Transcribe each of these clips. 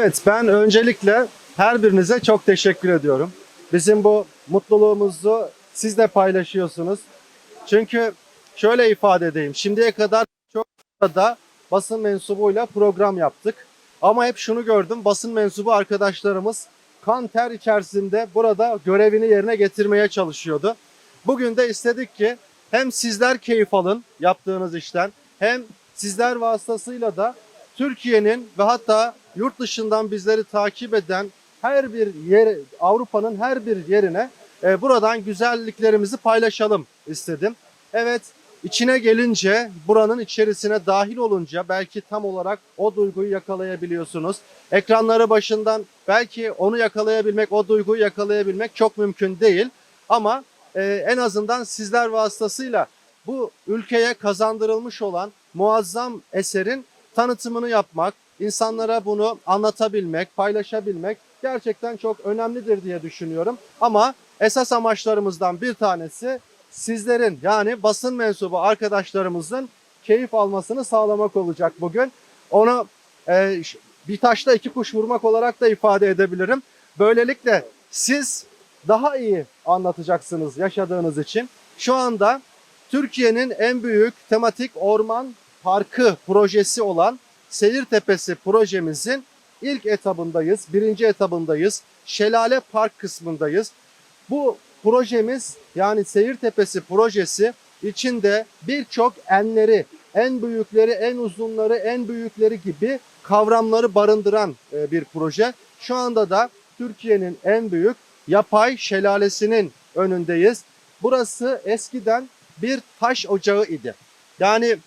Evet ben öncelikle her birinize çok teşekkür ediyorum. Bizim bu mutluluğumuzu siz de paylaşıyorsunuz. Çünkü şöyle ifade edeyim. Şimdiye kadar çok da basın mensubuyla program yaptık. Ama hep şunu gördüm. Basın mensubu arkadaşlarımız kan ter içerisinde burada görevini yerine getirmeye çalışıyordu. Bugün de istedik ki hem sizler keyif alın yaptığınız işten hem sizler vasıtasıyla da Türkiye'nin ve hatta yurt dışından bizleri takip eden her bir yer Avrupa'nın her bir yerine e, buradan güzelliklerimizi paylaşalım istedim. Evet içine gelince buranın içerisine dahil olunca belki tam olarak o duyguyu yakalayabiliyorsunuz. Ekranları başından belki onu yakalayabilmek, o duyguyu yakalayabilmek çok mümkün değil. Ama e, en azından sizler vasıtasıyla bu ülkeye kazandırılmış olan muazzam eserin tanıtımını yapmak, insanlara bunu anlatabilmek, paylaşabilmek gerçekten çok önemlidir diye düşünüyorum. Ama esas amaçlarımızdan bir tanesi sizlerin yani basın mensubu arkadaşlarımızın keyif almasını sağlamak olacak bugün. Onu e, bir taşla iki kuş vurmak olarak da ifade edebilirim. Böylelikle siz daha iyi anlatacaksınız yaşadığınız için. Şu anda Türkiye'nin en büyük tematik orman parkı projesi olan Seyir Tepesi projemizin ilk etabındayız, birinci etabındayız. Şelale Park kısmındayız. Bu projemiz yani Seyir Tepesi projesi içinde birçok enleri, en büyükleri, en uzunları, en büyükleri gibi kavramları barındıran e, bir proje. Şu anda da Türkiye'nin en büyük yapay şelalesinin önündeyiz. Burası eskiden bir taş ocağı idi. Yani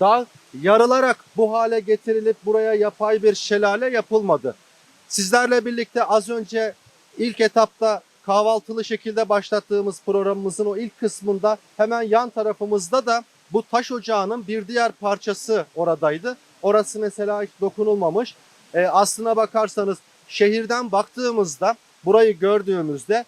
dağ yarılarak bu hale getirilip buraya yapay bir şelale yapılmadı. Sizlerle birlikte az önce ilk etapta kahvaltılı şekilde başlattığımız programımızın o ilk kısmında hemen yan tarafımızda da bu taş ocağının bir diğer parçası oradaydı. Orası mesela hiç dokunulmamış. E, aslına bakarsanız şehirden baktığımızda burayı gördüğümüzde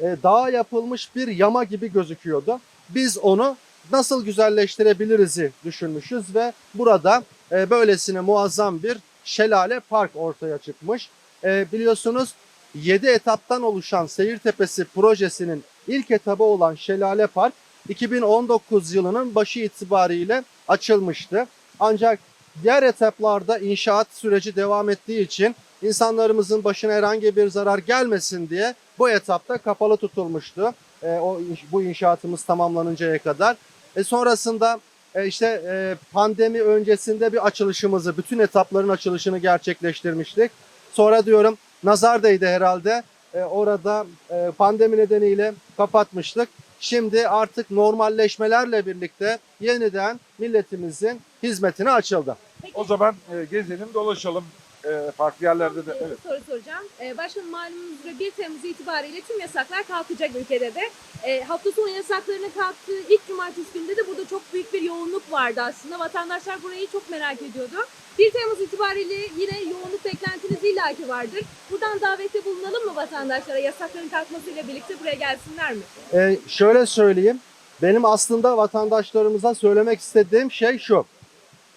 e, dağa yapılmış bir yama gibi gözüküyordu. Biz onu nasıl güzelleştirebiliriz'i düşünmüşüz ve burada e, böylesine muazzam bir şelale park ortaya çıkmış. E, biliyorsunuz 7 etaptan oluşan Seyir Tepesi projesinin ilk etabı olan Şelale Park 2019 yılının başı itibariyle açılmıştı. Ancak diğer etaplarda inşaat süreci devam ettiği için insanlarımızın başına herhangi bir zarar gelmesin diye bu etapta kapalı tutulmuştu. E, o bu inşaatımız tamamlanıncaya kadar. E, sonrasında e, işte e, pandemi öncesinde bir açılışımızı, bütün etapların açılışını gerçekleştirmiştik. Sonra diyorum nazar değdi herhalde. E, orada e, pandemi nedeniyle kapatmıştık. Şimdi artık normalleşmelerle birlikte yeniden milletimizin hizmetine açıldı. O zaman e, gezelim dolaşalım. E, farklı yerlerde de evet. soru soracağım. Ee, başkanım malumunuz üzere 1 Temmuz itibariyle tüm yasaklar kalkacak ülkede de. Ee, hafta sonu yasaklarının kalktığı ilk cumartesi günde de burada çok büyük bir yoğunluk vardı aslında. Vatandaşlar burayı çok merak ediyordu. 1 Temmuz itibariyle yine yoğunluk beklentiniz illaki vardır. Buradan davette bulunalım mı vatandaşlara yasakların kalkmasıyla birlikte buraya gelsinler mi? Ee, şöyle söyleyeyim. Benim aslında vatandaşlarımıza söylemek istediğim şey şu.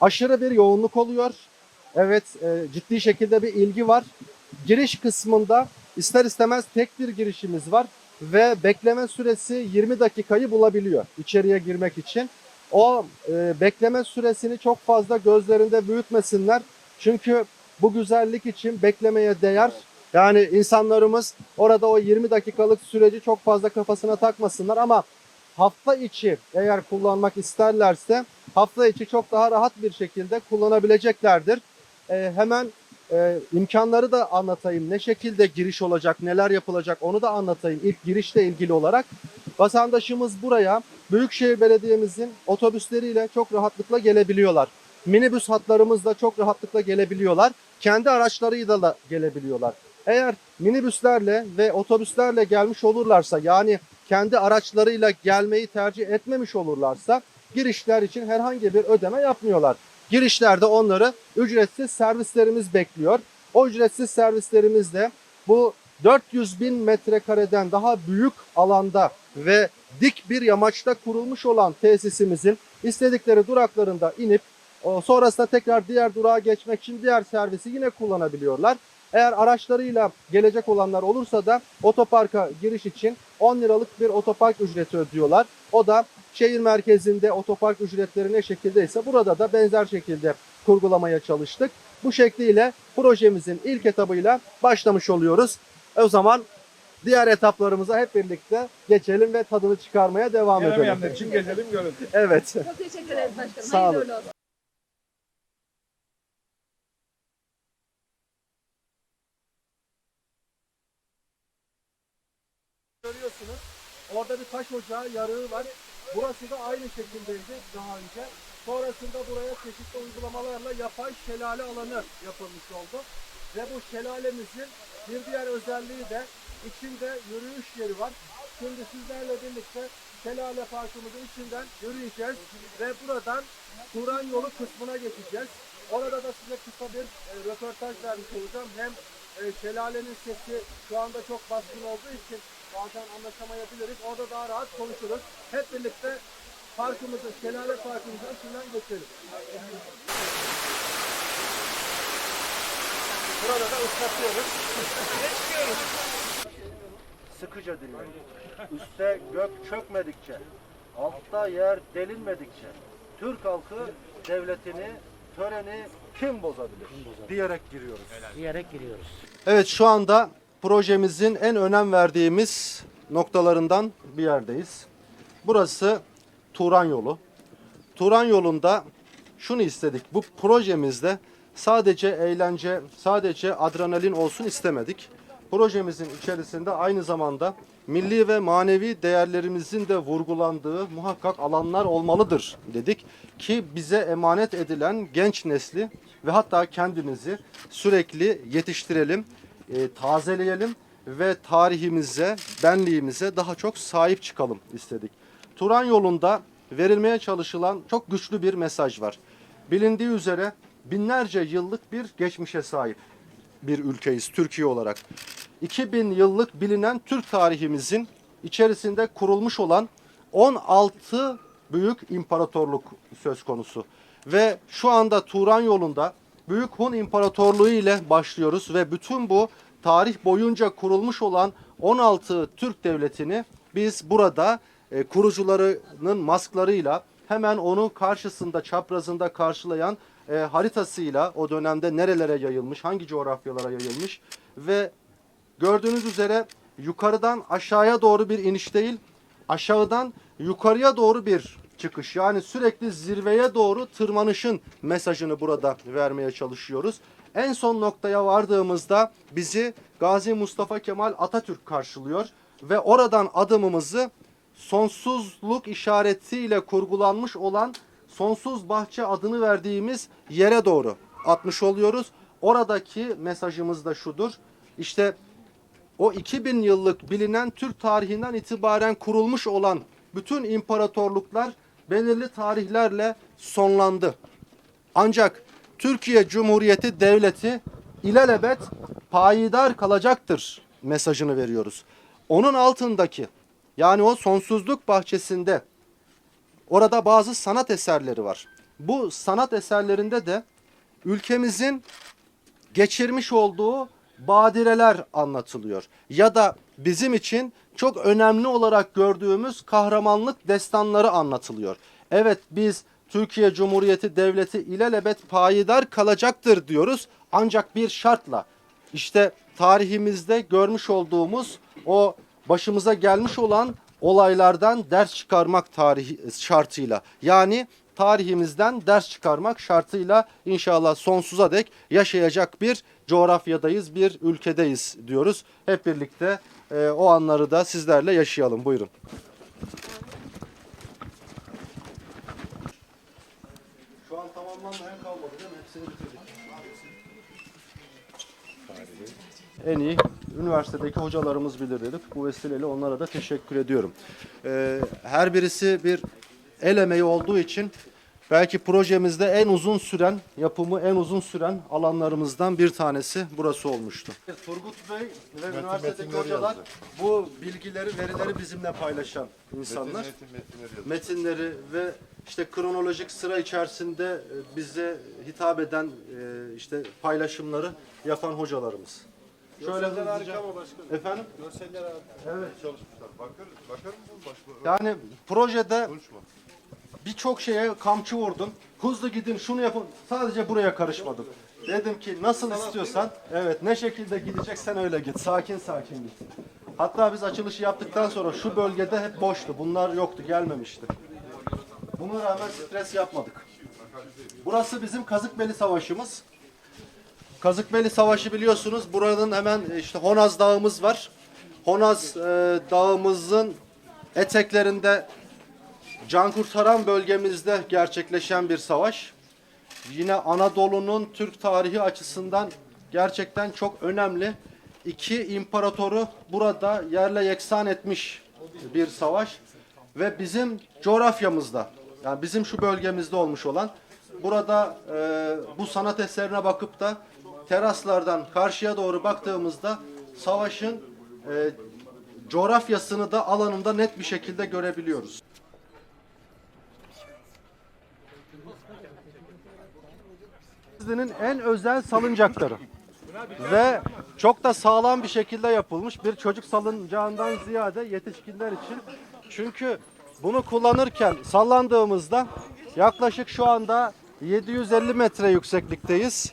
Aşırı bir yoğunluk oluyor. Evet e, ciddi şekilde bir ilgi var. Giriş kısmında ister istemez tek bir girişimiz var. Ve bekleme süresi 20 dakikayı bulabiliyor içeriye girmek için. O e, bekleme süresini çok fazla gözlerinde büyütmesinler. Çünkü bu güzellik için beklemeye değer. Yani insanlarımız orada o 20 dakikalık süreci çok fazla kafasına takmasınlar ama hafta içi eğer kullanmak isterlerse hafta içi çok daha rahat bir şekilde kullanabileceklerdir. Ee, hemen e, imkanları da anlatayım. Ne şekilde giriş olacak, neler yapılacak onu da anlatayım. İlk girişle ilgili olarak vatandaşımız buraya Büyükşehir Belediye'mizin otobüsleriyle çok rahatlıkla gelebiliyorlar. Minibüs hatlarımızla çok rahatlıkla gelebiliyorlar. Kendi araçlarıyla da gelebiliyorlar. Eğer minibüslerle ve otobüslerle gelmiş olurlarsa yani kendi araçlarıyla gelmeyi tercih etmemiş olurlarsa girişler için herhangi bir ödeme yapmıyorlar. Girişlerde onları ücretsiz servislerimiz bekliyor. O ücretsiz servislerimizde bu 400 bin metrekareden daha büyük alanda ve dik bir yamaçta kurulmuş olan tesisimizin istedikleri duraklarında inip sonrasında tekrar diğer durağa geçmek için diğer servisi yine kullanabiliyorlar. Eğer araçlarıyla gelecek olanlar olursa da otoparka giriş için 10 liralık bir otopark ücreti ödüyorlar. O da şehir merkezinde otopark ücretleri ne şekildeyse burada da benzer şekilde kurgulamaya çalıştık. Bu şekliyle projemizin ilk etabıyla başlamış oluyoruz. O zaman diğer etaplarımıza hep birlikte geçelim ve tadını çıkarmaya devam edelim. Gelemeyenler için gezelim görelim. Evet. Çok teşekkür ederiz başkanım. Sağ Hayırlı olun. uğurlu olsun. Görüyorsunuz orada bir taş ocağı yarığı var. Burası da aynı şekildeydi daha önce. Sonrasında buraya çeşitli uygulamalarla yapay şelale alanı yapılmış oldu. Ve bu şelalemizin bir diğer özelliği de içinde yürüyüş yeri var. Şimdi sizlerle birlikte şelale parkımızın içinden yürüyeceğiz ve buradan Turan yolu kısmına geçeceğiz. Orada da size kısa bir e, röportaj vermiş olacağım. Hem e, şelalenin sesi şu anda çok baskın olduğu için bazen anlaşamayabiliriz. Orada daha rahat konuşuruz. Hep birlikte parkımızı, şelale parkımızın içinden geçelim. Burada da ıslatıyoruz. Sıkıca dinleyin. Üste gök çökmedikçe, altta yer delinmedikçe, Türk halkı devletini, töreni kim bozabilir? Diyerek giriyoruz. diyerek giriyoruz. Evet şu anda projemizin en önem verdiğimiz noktalarından bir yerdeyiz. Burası Turan yolu. Turan yolunda şunu istedik. Bu projemizde sadece eğlence, sadece adrenalin olsun istemedik. Projemizin içerisinde aynı zamanda milli ve manevi değerlerimizin de vurgulandığı muhakkak alanlar olmalıdır dedik ki bize emanet edilen genç nesli ve hatta kendimizi sürekli yetiştirelim, e, tazeleyelim ve tarihimize, benliğimize daha çok sahip çıkalım istedik. Turan yolunda verilmeye çalışılan çok güçlü bir mesaj var. Bilindiği üzere binlerce yıllık bir geçmişe sahip bir ülkeyiz Türkiye olarak. 2000 yıllık bilinen Türk tarihimizin içerisinde kurulmuş olan 16 büyük imparatorluk söz konusu. Ve şu anda Turan yolunda Büyük Hun İmparatorluğu ile başlıyoruz ve bütün bu tarih boyunca kurulmuş olan 16 Türk devletini biz burada e, kurucularının masklarıyla hemen onun karşısında çaprazında karşılayan e, haritasıyla o dönemde nerelere yayılmış, hangi coğrafyalara yayılmış ve gördüğünüz üzere yukarıdan aşağıya doğru bir iniş değil, aşağıdan yukarıya doğru bir çıkış. Yani sürekli zirveye doğru tırmanışın mesajını burada vermeye çalışıyoruz. En son noktaya vardığımızda bizi Gazi Mustafa Kemal Atatürk karşılıyor ve oradan adımımızı sonsuzluk işaretiyle kurgulanmış olan sonsuz bahçe adını verdiğimiz yere doğru atmış oluyoruz. Oradaki mesajımız da şudur. İşte o 2000 yıllık bilinen Türk tarihinden itibaren kurulmuş olan bütün imparatorluklar belirli tarihlerle sonlandı. Ancak Türkiye Cumhuriyeti Devleti ilelebet payidar kalacaktır mesajını veriyoruz. Onun altındaki yani o sonsuzluk bahçesinde orada bazı sanat eserleri var. Bu sanat eserlerinde de ülkemizin geçirmiş olduğu badireler anlatılıyor. Ya da bizim için çok önemli olarak gördüğümüz kahramanlık destanları anlatılıyor. Evet biz Türkiye Cumhuriyeti Devleti ilelebet payidar kalacaktır diyoruz ancak bir şartla. İşte tarihimizde görmüş olduğumuz o başımıza gelmiş olan olaylardan ders çıkarmak tarihi şartıyla. Yani tarihimizden ders çıkarmak şartıyla inşallah sonsuza dek yaşayacak bir coğrafyadayız, bir ülkedeyiz diyoruz. Hep birlikte e, o anları da sizlerle yaşayalım. Buyurun. Şu an tamamlanmayan kalmadı değil mi? Hepsini bitirdik. en iyi üniversitedeki hocalarımız bilir dedik. Bu vesileyle onlara da teşekkür ediyorum. Ee, her birisi bir el emeği olduğu için belki projemizde en uzun süren, yapımı en uzun süren alanlarımızdan bir tanesi burası olmuştu. Turgut Bey ve üniversitedeki metinleri hocalar yazdı. bu bilgileri, verileri bizimle paylaşan insanlar metinleri ve işte kronolojik sıra içerisinde e, bize hitap eden e, işte paylaşımları yapan hocalarımız. Şöyle hızlıca... Efendim? Görseller abi. Evet. Çalışmışlar. Bakar, bakar mısın? Başka, Yani projede konuşma. Birçok şeye kamçı vurdum. Hızlı gidin şunu yapın. Sadece buraya karışmadım. Dedim ki nasıl istiyorsan evet ne şekilde gideceksen öyle git. Sakin sakin git. Hatta biz açılışı yaptıktan sonra şu bölgede hep boştu. Bunlar yoktu, gelmemişti. Buna rağmen stres yapmadık. Burası bizim Kazıkbeli Savaşımız. Kazıkbeli Savaşı biliyorsunuz. Buranın hemen işte Honaz Dağımız var. Honaz e, Dağımızın eteklerinde can kurtaran bölgemizde gerçekleşen bir savaş. Yine Anadolu'nun Türk tarihi açısından gerçekten çok önemli. İki imparatoru burada yerle yeksan etmiş bir savaş ve bizim coğrafyamızda yani bizim şu bölgemizde olmuş olan burada e, bu sanat eserine bakıp da teraslardan karşıya doğru baktığımızda savaşın e, coğrafyasını da alanında net bir şekilde görebiliyoruz. Denizli'nin en özel salıncakları ve çok da sağlam bir şekilde yapılmış bir çocuk salıncağından ziyade yetişkinler için. Çünkü bunu kullanırken sallandığımızda yaklaşık şu anda 750 metre yükseklikteyiz.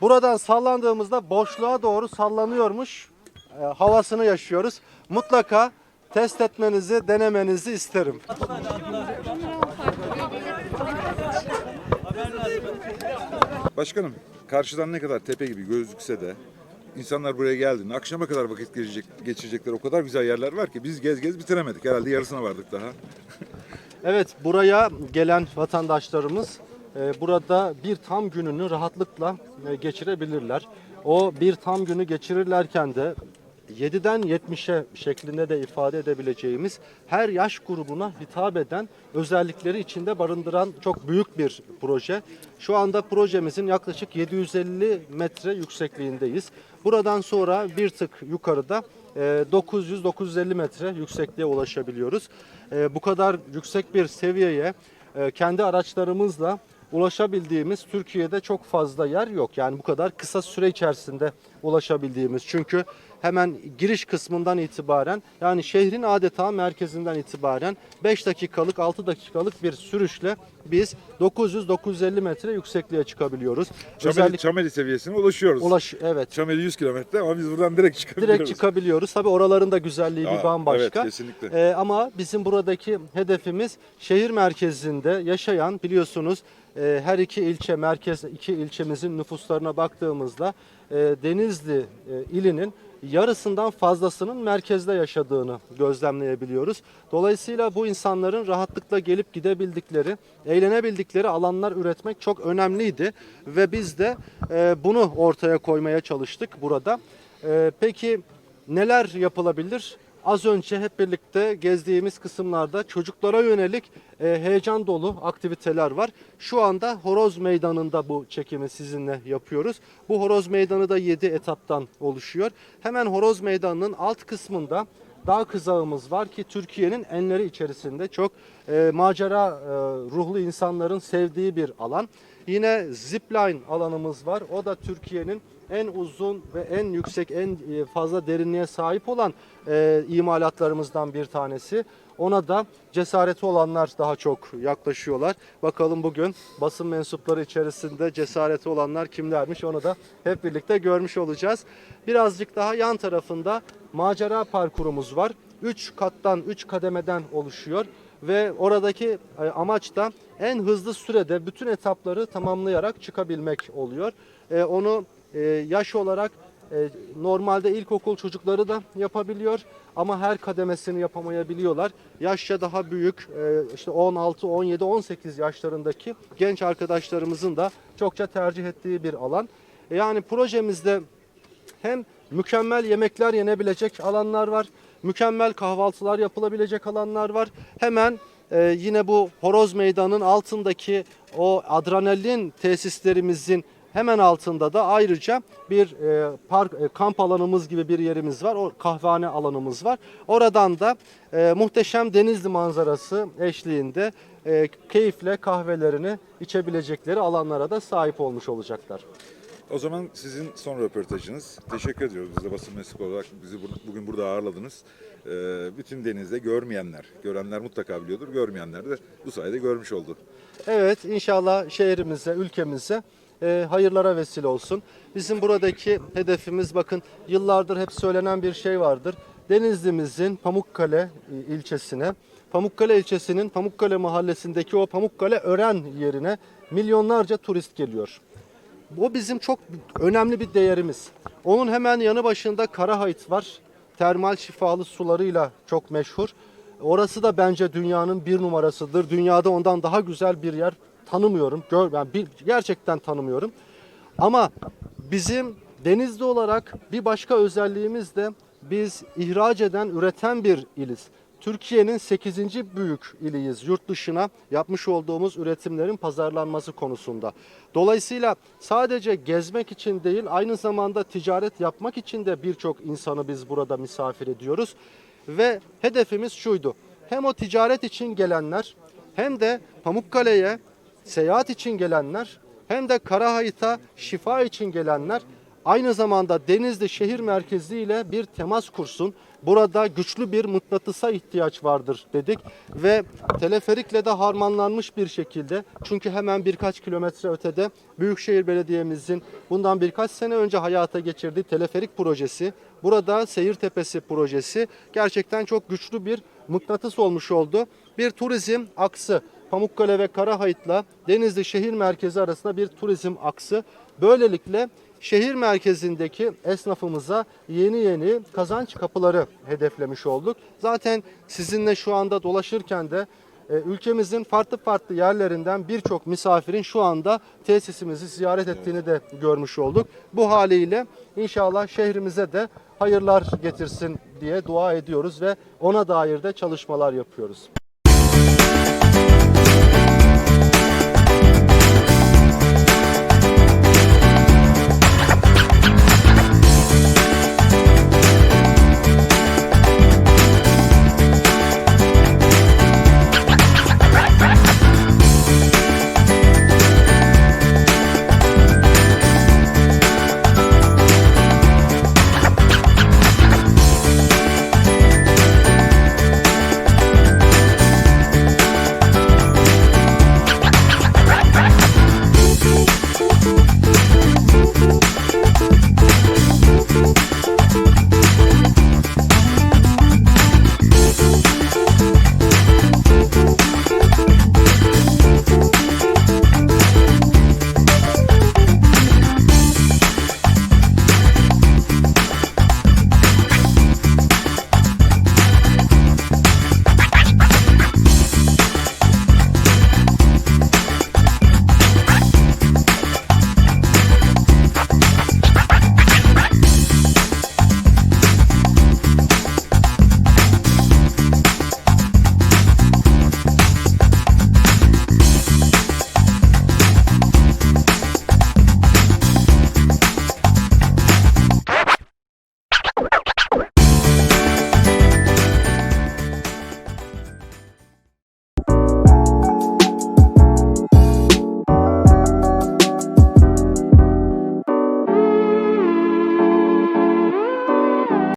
Buradan sallandığımızda boşluğa doğru sallanıyormuş e, havasını yaşıyoruz. Mutlaka test etmenizi, denemenizi isterim. Başkanım karşıdan ne kadar tepe gibi gözükse de insanlar buraya geldiğinde akşama kadar vakit geçirecek, geçirecekler o kadar güzel yerler var ki biz gez gez bitiremedik. Herhalde yarısına vardık daha. Evet, buraya gelen vatandaşlarımız e, burada bir tam gününü rahatlıkla e, geçirebilirler. O bir tam günü geçirirlerken de 7'den 70'e şeklinde de ifade edebileceğimiz her yaş grubuna hitap eden özellikleri içinde barındıran çok büyük bir proje. Şu anda projemizin yaklaşık 750 metre yüksekliğindeyiz. Buradan sonra bir tık yukarıda e, 900-950 metre yüksekliğe ulaşabiliyoruz. E, Bu kadar yüksek bir seviyeye e, kendi araçlarımızla ulaşabildiğimiz Türkiye'de çok fazla yer yok. Yani bu kadar kısa süre içerisinde ulaşabildiğimiz. Çünkü hemen giriş kısmından itibaren yani şehrin adeta merkezinden itibaren 5 dakikalık 6 dakikalık bir sürüşle biz 900-950 metre yüksekliğe çıkabiliyoruz. Çameli, Özellikle Çameli seviyesine ulaşıyoruz. ulaş evet Çameli 100 kilometre ama biz buradan direkt çıkabiliyoruz. direkt çıkabiliyoruz. Tabii oraların da güzelliği Aa, bir bambaşka. Evet kesinlikle. Ee, ama bizim buradaki hedefimiz şehir merkezinde yaşayan biliyorsunuz e, her iki ilçe merkez iki ilçemizin nüfuslarına baktığımızda e, Denizli e, ilinin yarısından fazlasının merkezde yaşadığını gözlemleyebiliyoruz. Dolayısıyla bu insanların rahatlıkla gelip gidebildikleri, eğlenebildikleri alanlar üretmek çok önemliydi ve biz de e, bunu ortaya koymaya çalıştık burada. E, peki neler yapılabilir? Az önce hep birlikte gezdiğimiz kısımlarda çocuklara yönelik e, heyecan dolu aktiviteler var. Şu anda Horoz Meydanı'nda bu çekimi sizinle yapıyoruz. Bu Horoz Meydanı da 7 etaptan oluşuyor. Hemen Horoz Meydanı'nın alt kısmında dağ kızağımız var ki Türkiye'nin enleri içerisinde çok e, macera e, ruhlu insanların sevdiği bir alan. Yine zipline alanımız var. O da Türkiye'nin en uzun ve en yüksek, en e, fazla derinliğe sahip olan e, imalatlarımızdan bir tanesi. Ona da cesareti olanlar daha çok yaklaşıyorlar. Bakalım bugün basın mensupları içerisinde cesareti olanlar kimlermiş onu da hep birlikte görmüş olacağız. Birazcık daha yan tarafında macera parkurumuz var. 3 kattan, 3 kademeden oluşuyor ve oradaki e, amaç da en hızlı sürede bütün etapları tamamlayarak çıkabilmek oluyor. E, Onu e, yaş olarak e, normalde ilkokul çocukları da yapabiliyor ama her kademesini yapamayabiliyorlar. Yaşça daha büyük e, işte 16, 17, 18 yaşlarındaki genç arkadaşlarımızın da çokça tercih ettiği bir alan. E, Yani projemizde hem mükemmel yemekler yenebilecek alanlar var. Mükemmel kahvaltılar yapılabilecek alanlar var. Hemen e, yine bu horoz meydanın altındaki o adrenalin tesislerimizin hemen altında da ayrıca bir e, park e, kamp alanımız gibi bir yerimiz var. O kahvehane alanımız var. Oradan da e, muhteşem Denizli manzarası eşliğinde e, keyifle kahvelerini içebilecekleri alanlara da sahip olmuş olacaklar. O zaman sizin son röportajınız. Teşekkür ediyoruz biz de basın mensubu olarak bizi bugün burada ağırladınız. Ee, bütün denizde görmeyenler, görenler mutlaka biliyordur, görmeyenler de bu sayede görmüş oldu. Evet inşallah şehrimize, ülkemize e, hayırlara vesile olsun. Bizim buradaki hedefimiz bakın yıllardır hep söylenen bir şey vardır. Denizli'mizin Pamukkale e, ilçesine, Pamukkale ilçesinin Pamukkale mahallesindeki o Pamukkale Ören yerine milyonlarca turist geliyor. Bu bizim çok önemli bir değerimiz. Onun hemen yanı başında Karahayt var. Termal şifalı sularıyla çok meşhur. Orası da bence dünyanın bir numarasıdır. Dünyada ondan daha güzel bir yer tanımıyorum. Gör, yani bir, gerçekten tanımıyorum. Ama bizim Denizli olarak bir başka özelliğimiz de biz ihraç eden, üreten bir iliz. Türkiye'nin 8. büyük iliyiz yurt dışına yapmış olduğumuz üretimlerin pazarlanması konusunda. Dolayısıyla sadece gezmek için değil aynı zamanda ticaret yapmak için de birçok insanı biz burada misafir ediyoruz. Ve hedefimiz şuydu. Hem o ticaret için gelenler hem de Pamukkale'ye seyahat için gelenler hem de Karahayıt'a şifa için gelenler aynı zamanda Denizli şehir merkezi ile bir temas kursun. Burada güçlü bir mıknatısa ihtiyaç vardır dedik ve teleferikle de harmanlanmış bir şekilde çünkü hemen birkaç kilometre ötede Büyükşehir Belediye'mizin bundan birkaç sene önce hayata geçirdiği teleferik projesi, burada Seyir Tepesi projesi gerçekten çok güçlü bir mıknatıs olmuş oldu. Bir turizm aksı Pamukkale ve Karahayıt'la Denizli şehir merkezi arasında bir turizm aksı. Böylelikle şehir merkezindeki esnafımıza yeni yeni kazanç kapıları hedeflemiş olduk. Zaten sizinle şu anda dolaşırken de e, ülkemizin farklı farklı yerlerinden birçok misafirin şu anda tesisimizi ziyaret ettiğini de görmüş olduk. Bu haliyle inşallah şehrimize de hayırlar getirsin diye dua ediyoruz ve ona dair de çalışmalar yapıyoruz.